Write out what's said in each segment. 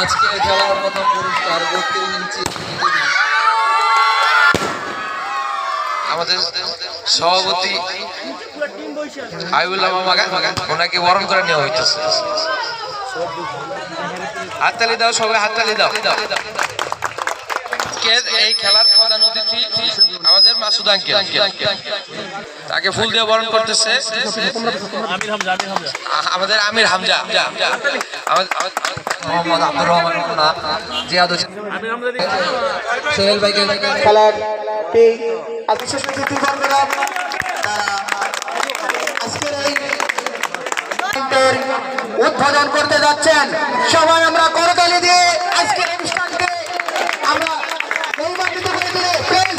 আজকে খেলার প্রথম পুরস্কার বত্রিশ ইঞ্চি আমাদের সভাপতি আইবুল্লাহ ওনাকে বরণ করে নেওয়া হইতেছে। হাততালি দাও সবাই হাততালি দাও। এই খেলার মাসুদ আঙ্কেল তাকে ফুল দিয়ে বরণ করতেছে। আমাদের আমির হামজা। মোহাম্মদ আব্দুর রহমান জিয়াদ হোসেন। সোহেল ভাইকে খেলার বিশেষ অতিথিবর্গরা আজকের এই উদ্বোধন করতে যাচ্ছেন সবাই আমরা করতালি দিয়ে আজকের অনুষ্ঠানকে আমরা মহিমান্বিত করে দিলে প্রেস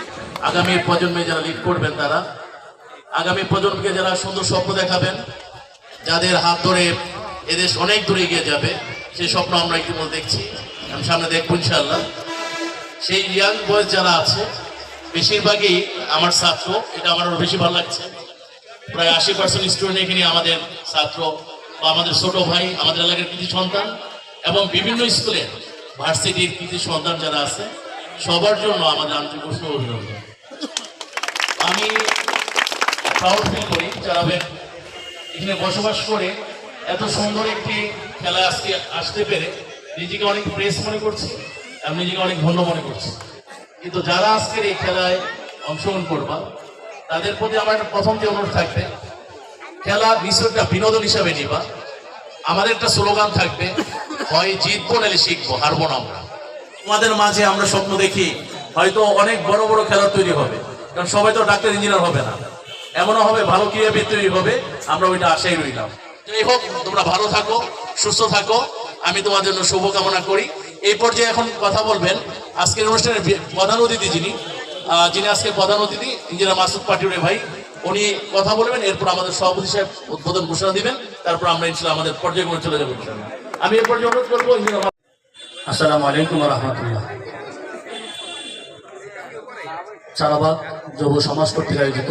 আগামী প্রজন্মে যারা লিড করবেন তারা, আগামী প্রজন্মকে যারা সুন্দর স্বপ্ন দেখাবেন, যাদের হাত ধরে এদেশ অনেক দূরে এগিয়ে যাবে, সেই স্বপ্ন আমরা ইতিমধ্যে দেখছি। আমি সামনে দেখব ইনশাল্লাহ সেই ইয়াং বয়স যারা আছে, বেশিরভাগই আমার ছাত্র, এটা আমার বেশি ভালো লাগছে। প্রায় আশি পার্সেন্ট স্টুডেন্ট এখানে আমাদের ছাত্র বা আমাদের ছোট ভাই, আমাদের এলাকার কৃতি সন্তান এবং বিভিন্ন স্কুলের ভার্সিটির কৃতি সন্তান যারা আছে, সবার জন্য আমাদের আন্তরিক প্রশ্ন অভিনন্দন। আমি প্রাউড ফিল করি, যারা এখানে বসবাস করে, এত সুন্দর একটি খেলা আজকে আসতে পেরে নিজেকে অনেক প্রেস মনে করছি এবং নিজেকে অনেক ধন্য মনে করছি। কিন্তু যারা আজকের এই খেলায় অংশগ্রহণ করবা, তাদের প্রতি আমার একটা প্রথম যে অনুরোধ থাকবে, খেলা বিষয়টা বিনোদন হিসাবে নিবা। আমাদের একটা স্লোগান থাকবে, হয় জিতবো নাহলে শিখব, হারবো না আমরা। তোমাদের মাঝে আমরা স্বপ্ন দেখি হয়তো অনেক বড় বড় খেলা তৈরি হবে। কারণ সবাই তো ডাক্তার, ইঞ্জিনিয়ার হবে না। এমনও হবে, ভালো ক্রীড়াবিদ তৈরি হবে, আমরা ওইটা আশাই রইলাম। যাই হোক, তোমরা ভালো থাকো, সুস্থ থাকো, আমি তোমার জন্য শুভকামনা করি। এই পর্যায়ে এখন কথা বলবেন আজকের অনুষ্ঠানের প্রধান অতিথি যিনি যিনি আজকের প্রধান অতিথি, ইঞ্জিনিয়ার মাসুদ পাটিউরে ভাই। উনি কথা বলবেন, এরপর আমাদের সভাপতি সাহেব উদ্বোধন ঘোষণা দিবেন, তারপর আমরা ইনশাল্লাহ আমাদের পর্যায়ক্রমে চলে যাব আমি এ পর্যায়ে অনুরোধ করব আসসালামু আলাইকুম রহমতুল্লাহ। চারাবাগ যুব সমাজ কর্তৃক আয়োজিত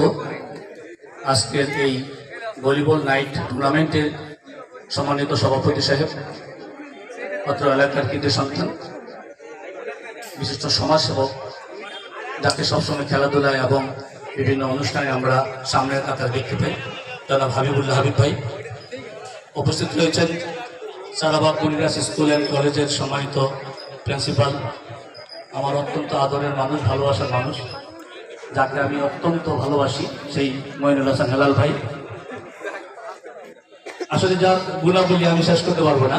আজকের এই ভলিবল নাইট টুর্নামেন্টের সম্মানিত সভাপতি সাহেব, অত্র এলাকার কৃতি সন্তান, বিশিষ্ট সমাজসেবক, যাকে সবসময় খেলাধুলায় এবং বিভিন্ন অনুষ্ঠানে আমরা সামনের কাতার দেখতে পাই, জনাব হাবিবুল্লাহ হাবিব ভাই। উপস্থিত রয়েছেন সারাবাগ কুলিরাস স্কুল অ্যান্ড কলেজের সম্মানিত প্রিন্সিপাল, আমার অত্যন্ত আদরের মানুষ, ভালোবাসার মানুষ। যাকে আমি অত্যন্ত ভালোবাসি, সেই মইনুল হাসান হেলাল ভাই। আসলে যার গুণাবলী আমি শেষ করতে পারব না।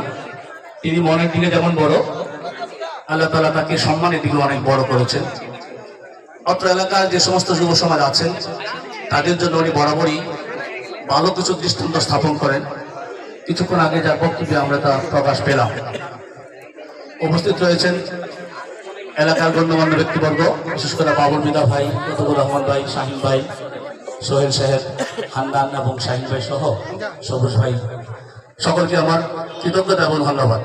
তিনি মনের দিকে যেমন বড়, আল্লাহ তালা তাকে সম্মানের দিকে অনেক বড় করেছেন। অত্র এলাকার যে সমস্ত যুব সমাজ আছেন, তাদের জন্য উনি বরাবরই ভালো কিছু দৃষ্টান্ত স্থাপন করেন। কিছুক্ষণ আগে যার বক্তব্যে আমরা তা প্রকাশ পেলাম। উপস্থিত রয়েছেন এলাকার গণ্যমান্য ব্যক্তিবর্গ, বিশেষ করে বাবুল বিদা ভাই রতবুর রহমান ভাই, শাহিন ভাই, সোহেল সাহেব হান্নান এবং শাহিন ভাই সহ সবুজ ভাই। সকলকে আমার কৃতজ্ঞতা এবং ধন্যবাদ।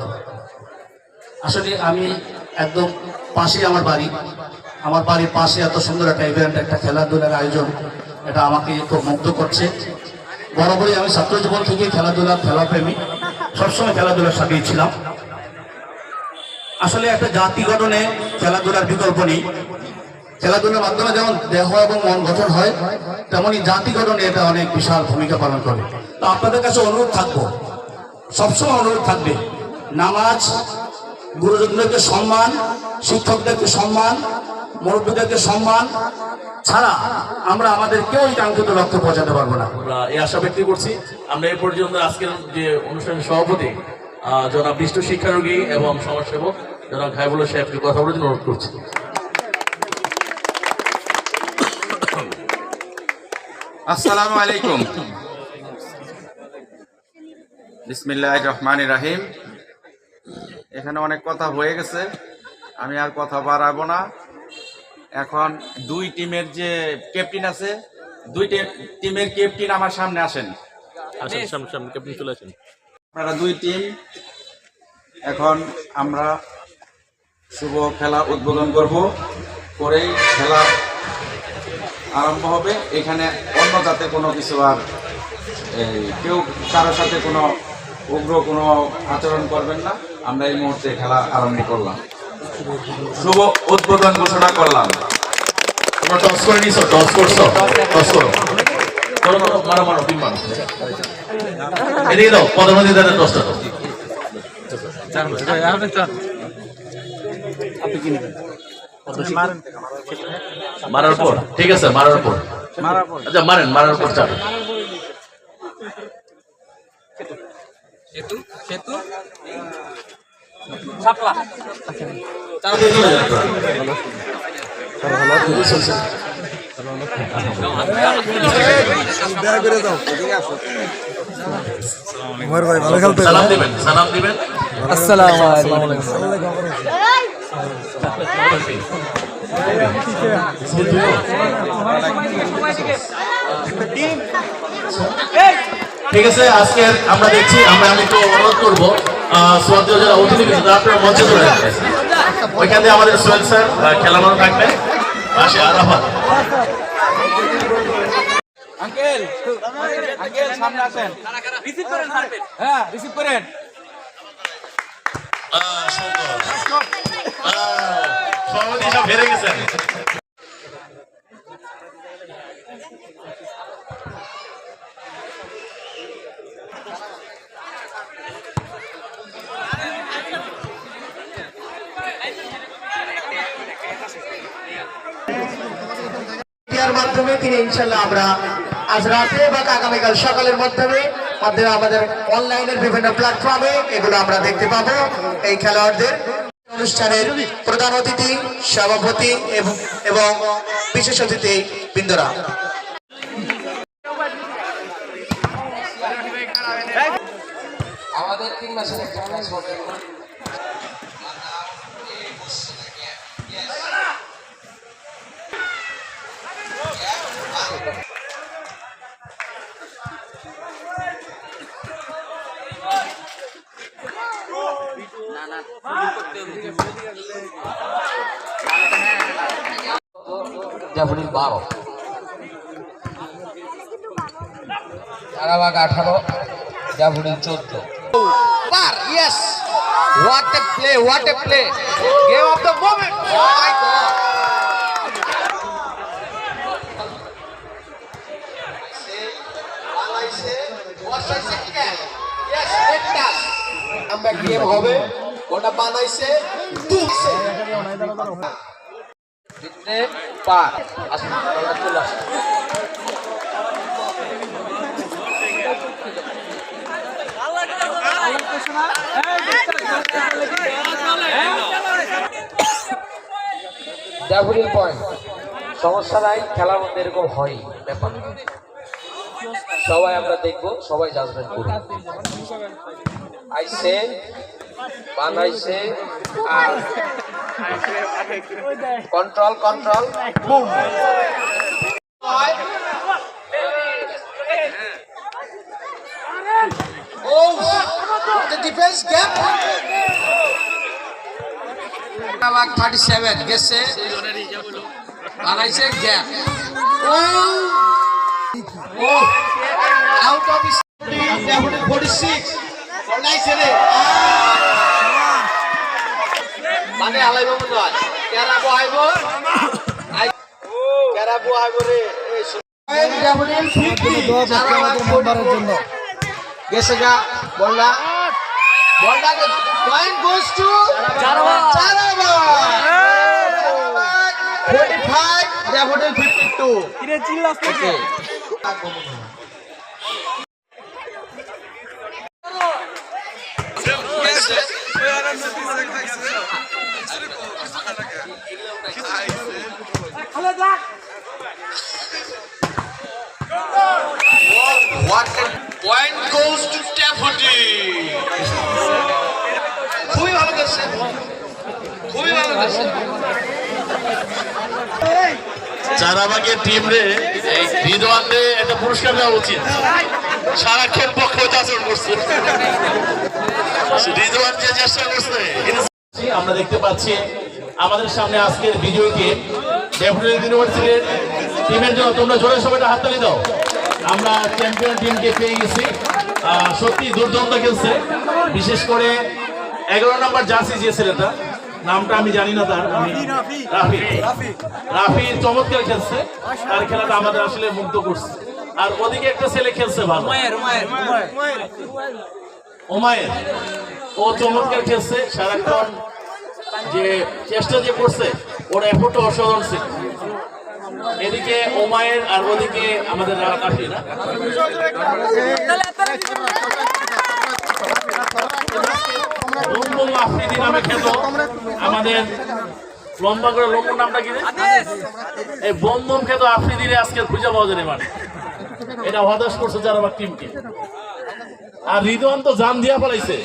আসলে আমি একদম পাশেই আমার বাড়ি। আমার বাড়ির পাশে এত সুন্দর একটা ইভেন্ট একটা খেলাধুলার আয়োজন, এটা আমাকে খুব মুগ্ধ করছে। বরাবরই আমি ছাত্র জীবন থেকে খেলাধুলা খেলাপ্রেমী। সবসময় খেলাধুলার সাথেই ছিলাম। আসলে একটা জাতি গঠনে খেলাধুলার বিকল্প নেই। খেলাধুলার মাধ্যমে যেমন দেহ এবং মন গঠন হয়, তেমনি জাতি গঠনে এটা অনেক বিশাল ভূমিকা পালন করে। তো আপনাদের কাছে অনুরোধ থাকব, সবসময় অনুরোধ থাকবে, নামাজ, গুরুজনদেরকে সম্মান, শিক্ষকদেরকে সম্মান, মুরব্বীদেরকে সম্মান ছাড়া আমরা আমাদের কেউই কাঙ্ক্ষিত লক্ষ্যে পৌঁছাতে পারব না। এই আশা ব্যক্ত করছি। আমরা এই পর্যন্ত আজকের যে অনুষ্ঠানের সভাপতি জনাব বিষ্ট শিক্ষারোগী এবং সমাজসেবক জনাব খাইবুল্লাহ সাহেবকে কথা বলে অনুরোধ করছি। আসসালামু আলাইকুম। বিসমিল্লাহ রহমান রাহিম। এখানে অনেক কথা হয়ে গেছে আমি আর কথা বাড়াবো না। এখন দুই টিমের যে ক্যাপ্টেন আছে দুই টিমের ক্যাপ্টেন আমার সামনে আসেন। আপনারা দুই টিম। এখন আমরা শুভ খেলা উদ্বোধন করব। করেই খেলা আরম্ভ হবে। এখানে অন্য যাতে কোনো কিছু আর কেউ কারোর সাথে কোনো উগ্র কোনো আচরণ করবেন না। আমরা এই মুহূর্তে খেলা আরম্ভ করলাম। শুভ উদ্বোধন ঘোষণা করলাম। তোমরা টস করে নিছো টস করছ টস করো। করো করো মারো মারো টিম মারো। এদিকে দাও পদমতি দাদা টসটা দাও। মারার পর ঠিক আছে মারার পর। আচ্ছা মারেন মারার পর চাপ ঠিক আছে, আজকে আমরা দেখছি, আমরা আমি একটু অনুরোধ করব শ্রদ্ধেয় যারা অতিথি আপনারা মঞ্চে ওইখান দিয়ে আমাদের সোহেল স্যার খেলানো থাকবে। পাশে আরাফাত। আহ, সুন্দর। আহ, সভাপতি সব হেরে গেছেন। মাধ্যমে তিনি ইনশাল্লাহ আমরা আজ রাতে বা আগামীকাল সকালের মাধ্যমে মাধ্যমে আমাদের অনলাইনের বিভিন্ন প্ল্যাটফর্মে এগুলো আমরা দেখতে পাবো। এই খেলোয়াড়দের অনুষ্ঠানের প্রধান অতিথি, সভাপতি এবং বিশেষ অতিথি বৃন্দরা। আমাদের তিন মাসের ড্যাফোডিল বারো চারাবাগ আঠারো ড্যাফোডিল চোদ্দ। বার yes what a play what a play game of the moment my god আমরা গেম হবে। ওটা বানাইছে জিততে পার। সমস্যা নাই, খেলার মধ্যে এরকম হয়, ব্যাপার সবাই আমরা দেখব, সবাই জাজমেন্ট করব আইসে বানাইছে আর control control boom the defense gap. বাঘ থার্টি সেভেন গেছে। বানাইছে গ্যাপ ও ও আউট অফ ফোর্টি সিক্স বানাইছে রে মানে হালাইব হয়। কেরা বহাইব কেরা বহাইব রে। গেছে গা বললা বললা point goes to Charabag Charabag 45 Daffodil 52 কিরে চিল্লাস What point goes to Taffety? খুবই ভালো করছে খুবই ভালো করছে চারাবাগের টিম রে বিদওয়ান একটা পুরস্কার দেওয়া উচিত সারাক্ষণ পক্ষ আচরণ করছে আমরা দেখতে পাচ্ছি আমাদের সামনে আজকের বিজয়ী টিম ডেপুটি ইউনিভার্সিটির টিমের জন্য তোমরা জোরে সবাইটা হাততালি দাও। আমরা চ্যাম্পিয়ন টিমকে পেয়ে গেছি। সত্যি দুর্দান্ত খেলছে। বিশেষ করে এগারো নম্বর জার্সি যে ছেলেটা নামটা আমি জানি না তার আমি রাফি রাফি। চমৎকার খেলছে। তার খেলাটা আমাদের আসলে মুগ্ধ করছে। আর ওদিকে একটা ছেলে খেলছে ভালো। ওমায়ের। ও চমৎকার খেলছে, সারাক্ষণ যে চেষ্টা যে করছে, ওর এফোর্টও অসাধারণ ছিল। এদিকে ওমায়ের আর ওদিকে আমাদের রাফি না? আফ্রিদি নামে খেত আমাদের লম্বা করে লম্বর নামটা কি? এই বম্বম খেত আফ্রিদিরে আজকে খুঁজে পাওয়া যায় মানে। এটা হতাশ করছে চারাবাগ টিমকে আর রিদওয়ান তো জান দিয়া ফেলাইছে।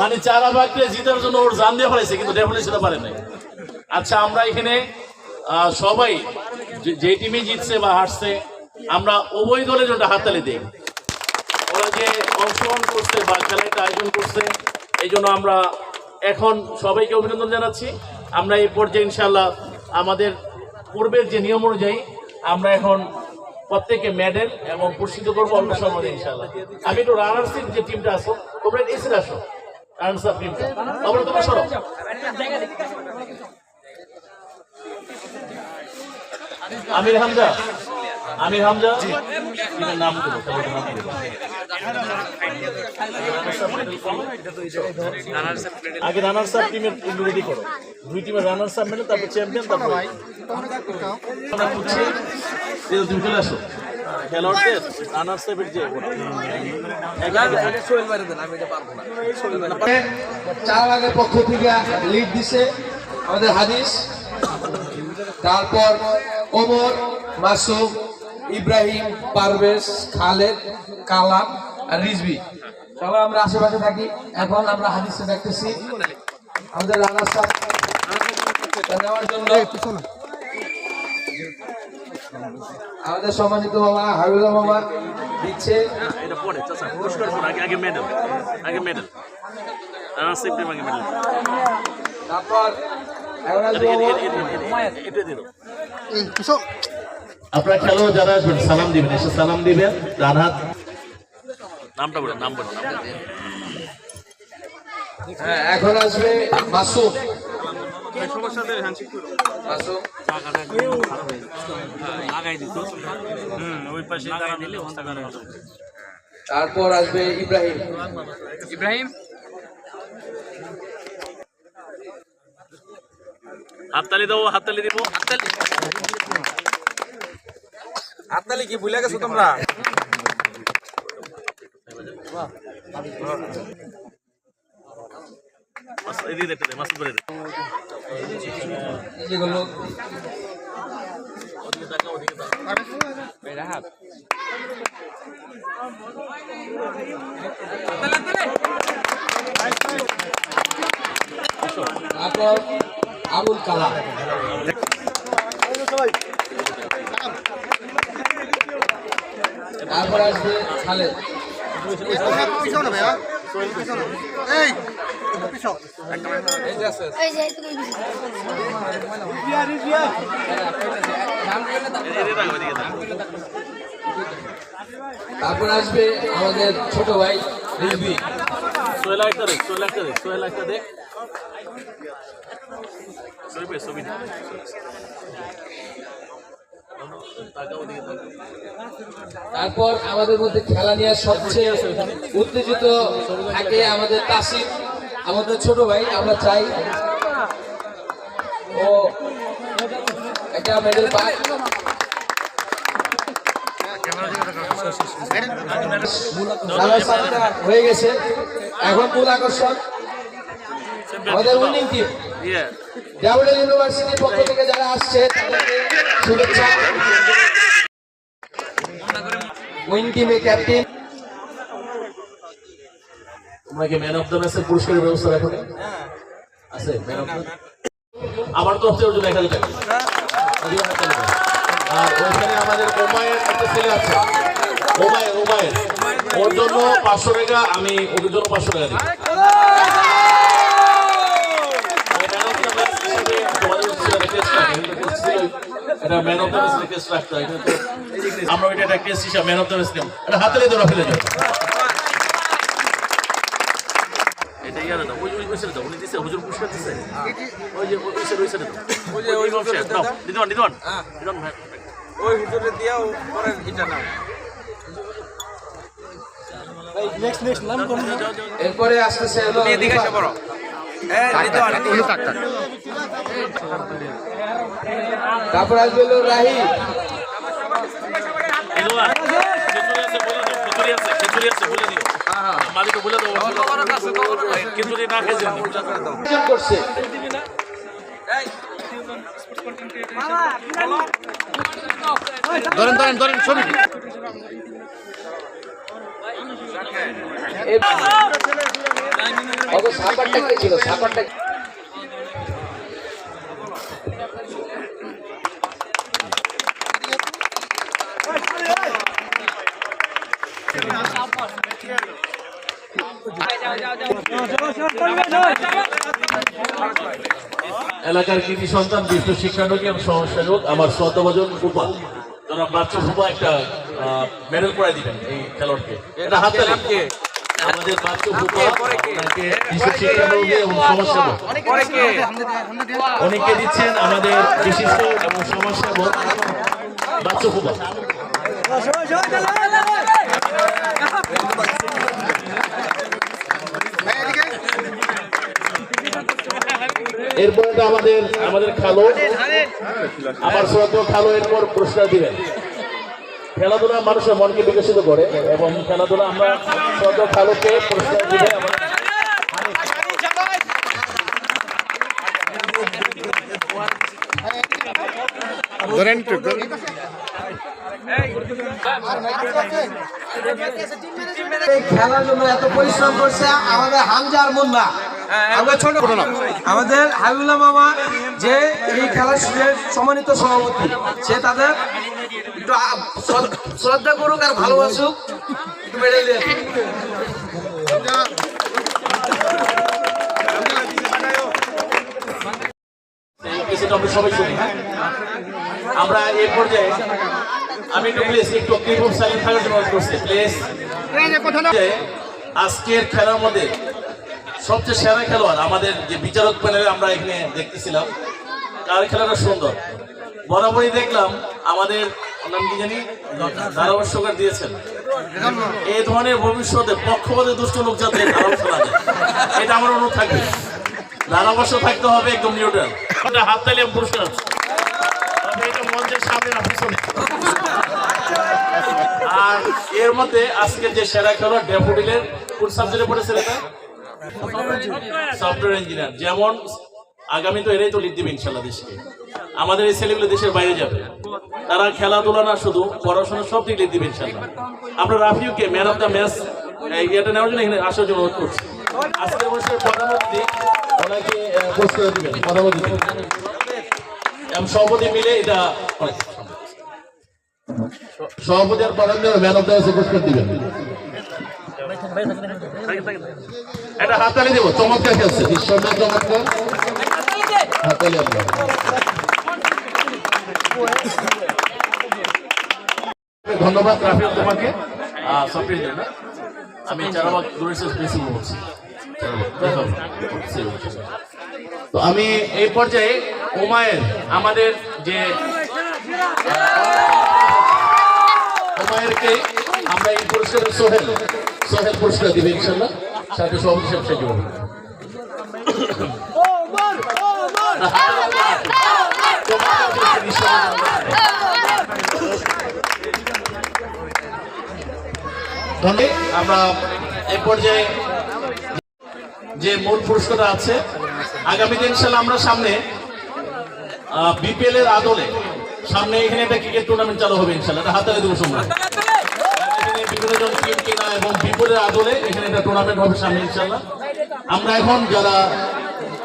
মানে চারাবাগকে জিতার জন্য ওর জান দিয়া ফেলাইছে, কিন্তু ডেফিনেট সেটা পারে নাই। আচ্ছা আমরা এখানে সবাই যে টিমে জিতছে বা হারছে, আমরা উভয় দলের জন্য হাততালি দিই। ওরা যে অংশগ্রহণ করছে বা খেলাটা আয়োজন করছে, এই জন্য আমরা এখন সবাইকে অভিনন্দন জানাচ্ছি। আমরা এই পর্যায়ে ইনশাল্লাহ আমাদের পূর্বের যে নিয়ম অনুযায়ী আমরা এখন প্রত্যেকে মেডেল এবং পুরস্কৃত করব অল্প সময় ইনশাল্লাহ আমি একটু সিং যে টিমটা আসো তোমরা এসে আসো রানার্স টিমটা তোমরা তোমরা সরো। আমির হামজা আমির হামজা? নাম দেবো খেলোয়াড়ের নাম দেবো। আগে রানার্স আপ টিমের রেডি করো। দুই টিমের রানার্স আপ মেলে তারপর চ্যাম্পিয়ন তারপর তুমি চলে আসো। খেলোয়াড়দের রানার্স আপের যে চার আগের পক্ষ থেকে লিড দিছে আমাদের হাদিস। তারপর ওমর মাসুম ইব্রাহিম পারভেজ খালেদ কালাম আর রিজবি সবাই আমরা আশেপাশে থাকি এখন আমরা হাদিসে দেখতেছি আমাদের রানার সাহেব নেওয়ার জন্য আমাদের সম্মানিত মামা হাবিবুল্লাহ মামা দিচ্ছে এটা পরে চাচা পুরস্কার করো আগে আগে মেডেল আগে মেডেল রানার্স আপ আগে মেডেল তারপর এখন আপনারা খেলোয়াড় যারা আসবেন সালাম দিবেন এসে সালাম দিবেন। ডান হাত নামটা বলেন নাম বলেন। হ্যাঁ এখন আসবে মাসুম তারপর আসবে ইব্রাহিম। ইব্রাহিম? হাততালি দেবো হাততালি দিব। হাততালি কি ভুলে গেছো তোমরা? মাস- এদিকে দেখতে দে মাসুদ করে দে যেগুলো ওদিকে তাকা ওদিকে তাকা তারপর আবুল কালাম তারপর আসবে তাকা তারপর আসবে আমাদের ছোট ভাই রিজবি সোহেলা একটা দেখ সোহেলা একটা দেখ সোহেলা একটা দেখ ছবি ছবি তারপর আমাদের মধ্যে খেলা নিয়ে সবচেয়ে উত্তেজিত থাকে আমাদের তাসিম আমাদের ছোট ভাই, আমরা চাই ও একটা মেডেল খেলার হয়ে গেছে। এখন মূল আকর্ষণ। আমাদের উইনিং টিম ইউনিভার্সিটির পক্ষ থেকে যারা আসছে তাদেরকে শুভেচ্ছা। উইন টিমে ক্যাপ্টেন তোমরা কি ম্যান অফ দ্য ম্যাচের পুরস্কারের ব্যবস্থা রাখো আছে ম্যান অফ দ্য আমার তরফ থেকে জন্য এক হাজার টাকা। আর ওইখানে আমাদের ওমায়ের একটা ছেলে আছে। ওমায়ের ওমায়ের। ওর জন্য পাঁচশো টাকা আমি ওর জন্য পাঁচশো টাকা দিই। এটা man of the match request রাখতে হয় এটা আমরা ওইটা একটা কেস হিসাব ম্যান অফ দ্য ম্যাচ নিলাম। এটা হাতে লেগে ধরা ফেলে যাও এটা ইয়ারে দাও ওই ওই ওই দাও উনি দিছে হুজুর পুরস্কার দিছে। ওই যে ওই সাইডে ওই দাও। ওই যে ওই ইমাম দাও। দিদন দিদন দিদন ভাই। ওই হুজুরে দিয়াও করেন এটা না এরপরে আসতেছে হলো রিফাত। তারপর আসবে রাহি। করছে ধরেন ধরেন ধরেন ছবি। এলাকার কৃতি সন্তান বিশ্ব শিক্ষানবী এবং সমাজসেবক আমার শ্রদ্ধাভাজন ফুপা যারা বাচ্চা ফুপা একটা মেডেল পড়াই দিবেন এই খেলোয়াড়কে। আমাদের অনেকে দিচ্ছেন আমাদের বিশিষ্ট এবং সমাজসেবক বাচ্চা ফুপা এরপর আমাদের আমাদের খালো। আমার শ্রদ্ধ খালো এরপর পুরস্কার দিবেন। খেলাধুলা মানুষের মনকে বিকশিত করে এবং খেলাধুলা আমরা শ্রদ্ধ খালোকে পুরস্কার এই খেলার জন্য এত পরিশ্রম করছে আমাদের হামজার মুন্না। আমরা ছোট আমাদের হাবিবুল্লাহ মামা যে এই খেলার সম্মানিত সভাপতি সে তাদের একটু শ্রদ্ধ- করুক আর ভালোবাসুক। একটু আমরা সবাই শুনি হ্যাঁ? এই পর্যায়ে আমি একটু প্লিজ একটু ক্লিপ অফ সাইলেন্ট থাকার জন্য করছি প্লিজ আজকের খেলার মধ্যে সবচেয়ে সেরা খেলোয়াড় আমাদের যে বিচারক প্যানেলে আমরা এখানে দেখতেছিলাম কার খেলাটা সুন্দর। বরাবরই দেখলাম আমাদের নাম কি জানি ধারাভাষ্যকার দিয়েছেন। এই ধরনের ভবিষ্যতে পক্ষপাতে দুষ্ট লোক যাতে ধারাভাষ্য না এটা আমার অনুরোধ থাকবে। ধারাভাষ্য থাকতে হবে একদম নিউট্রাল হাত তালিয়ে পুরস্কার আছে। তবে এটা মঞ্চের সামনে না পিছনে। আর এর মধ্যে আজকে যে সেরা খেলোয়াড় ড্যাফোডিলের কোন সাবজেক্টে পড়েছে এটা? সফটওয়্যার ইঞ্জিনিয়ার যেমন আগামী তো এরাই তো লিড দিবে ইনশাল্লাহ দেশকে। আমাদের এই ছেলেগুলো দেশের বাইরে যাবে। তারা খেলাধুলা না শুধু, পড়াশোনা সব দিক লিড দিবে ইনশাল্লাহ। আমরা রাফিউকে ম্যান অফ দ্য ম্যাচ ইয়েটা নেওয়ার জন্য এখানে আসার জন্য অনুরোধ করছি। আজকের অনুষ্ঠানের প্রধান অতিথি ওনাকে পুরস্কার দিবেন প্রধান অতিথি এবং সভাপতি মিলে এটা সভাপতি আর প্রধান ম্যান অফ দ্য ম্যাচ পুরস্কার দিবেন। এটা হাততালি দেবো, চমৎকার খেলছে। চমৎকার আপনার ধন্যবাদ রাফিল তোমাকে। আহ, জন্য আমি চারাবাগ টুরিস্ট প্রিন্সিপাল বলছি তো আমি এই পর্যায়ে ওমায়ের আমাদের যে ওমায়েরকে আমরা এই পুরস্কার সোহেল সোহেল পুরস্কার দিবে ইনশাল্লাহ। সাথে সভাপতি সাহেব সাহায্য করবেন ধন্যবাদ। আমরা এই পর্যায়ে যে মূল পুরস্কারটা আছে, আগামী দিন ইনশাল্লাহ আমরা সামনে বিপিএল এর আদলে সামনে এখানে একটা ক্রিকেট টুর্নামেন্ট চালু হবে ইনশাল্লাহ। এটা হাতালে দেবো সময় বিভিন্ন জন টিম কেনা এবং বিপদের আদলে এখানে একটা টুর্নামেন্ট হবে সামনে ইনশাল্লাহ। আমরা এখন যারা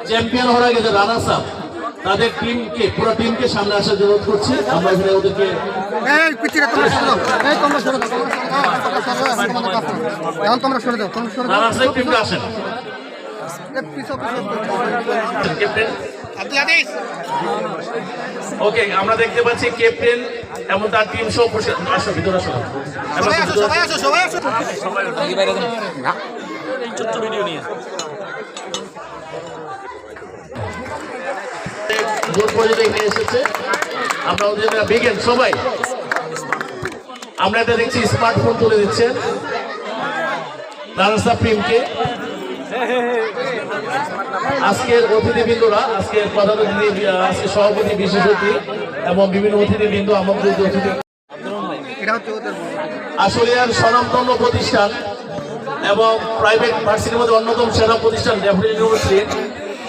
চ্যাম্পিয়ন হয়ে গেছে রানার্স আপ তাদের টিমকে পুরো টিমকে সামনে আসার জন্য করছি। আমরা এখানে ওদেরকে আসেন ওকে আমরা দেখতে পাচ্ছি ক্যাপ্টেন এবং তার টিম সহ আসো ভিতরে আসো। সবাই আসো সবাই আসো সবাই আসো। দূর পর্যন্ত এখানে এসেছে আমরা ওদের বিগেন সবাই। আমরা এটা দেখছি স্মার্টফোন তুলে দিচ্ছেন রানার্স আপ টিমকে আজকের অতিথিবৃন্দরা আজকের প্রধান অতিথি আজকে সভাপতি বিশেষ অতিথি এবং বিভিন্ন অতিথিবৃন্দ আমন্ত্রিত অতিথি। আশুলিয়ার স্বনামধন্য প্রতিষ্ঠান এবং প্রাইভেট ভার্সিটির মধ্যে অন্যতম সেরা প্রতিষ্ঠান ডেফোডিন ইউনিভার্সিটি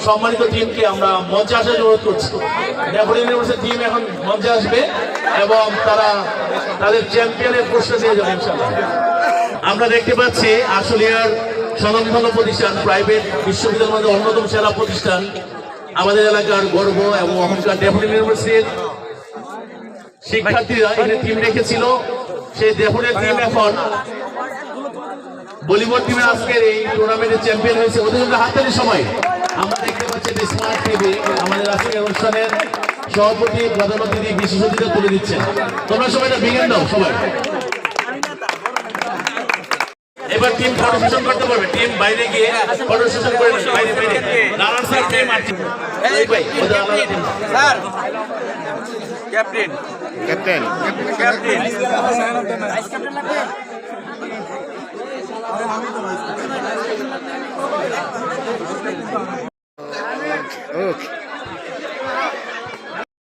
সম্মানিত টিমকে আমরা মঞ্চে আসার অনুরোধ করছি। ডেফোডিন ইউনিভার্সিটি টিম এখন মঞ্চে আসবে এবং তারা তাদের চ্যাম্পিয়নের পুরস্কার দিয়ে যাবে আমরা দেখতে পাচ্ছি আশুলিয়ার স্বনামধন্য প্রতিষ্ঠান প্রাইভেট বিশ্ববিদ্যালয়ের মধ্যে অন্যতম সেরা প্রতিষ্ঠান। আমাদের এলাকার গর্ব এবং অহংকার ডেফোডিন ইউনিভার্সিটির শিক্ষার্থীরা এখানে টিম রেখেছিল। সেই দেহনের টিম এখন ভলিবল টিমে আজকের এই টুর্নামেন্টের চ্যাম্পিয়ন হয়েছে। ওদের হাততালি সময়। যে স্মার্ট টিভি আমাদের আজকের অনুষ্ঠানের সভাপতি প্রধান অতিথি বিশেষ অতিথি তুলে দিচ্ছেন তোমরা সবাই এটা বিজ্ঞান দাও সবাই এবার টিম ফটো সেশন করতে পারবে। টিম বাইরে গিয়ে ফটো সেশন করে নেবে। বাইরে বাইরে। নারায়ণ স্যার টিম টিম এই ভাই ওদের আলাদা টিম